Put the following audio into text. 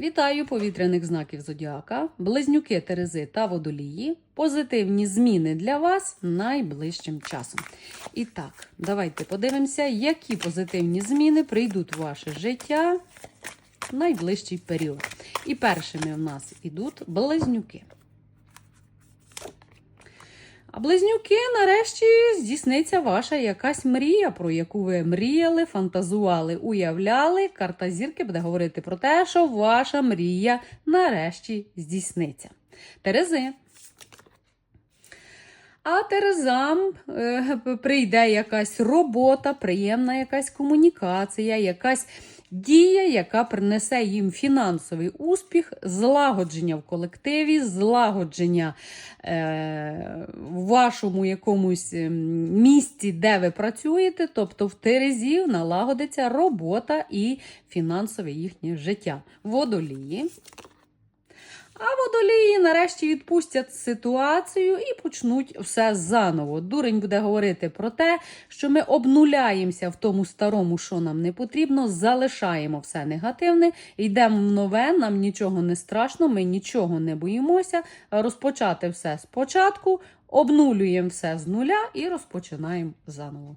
Вітаю повітряних знаків Зодіака, близнюки Терези та водолії. Позитивні зміни для вас найближчим часом. І так, давайте подивимося, які позитивні зміни прийдуть в ваше життя в найближчий період. І першими в нас ідуть близнюки. А близнюки, нарешті, здійсниться ваша якась мрія, про яку ви мріяли, фантазували, уявляли. Карта зірки буде говорити про те, що ваша мрія нарешті здійсниться. Терези. А Терезам е, прийде якась робота, приємна якась комунікація, якась дія, яка принесе їм фінансовий успіх, злагодження в колективі, злагодження е, в вашому якомусь місці, де ви працюєте, тобто в Терезів налагодиться робота і фінансове їхнє життя. Водолії. А водолії нарешті відпустять ситуацію і почнуть все заново. Дурень буде говорити про те, що ми обнуляємося в тому старому, що нам не потрібно, залишаємо все негативне, йдемо в нове, нам нічого не страшно, ми нічого не боїмося. Розпочати все спочатку, обнулюємо все з нуля і розпочинаємо заново.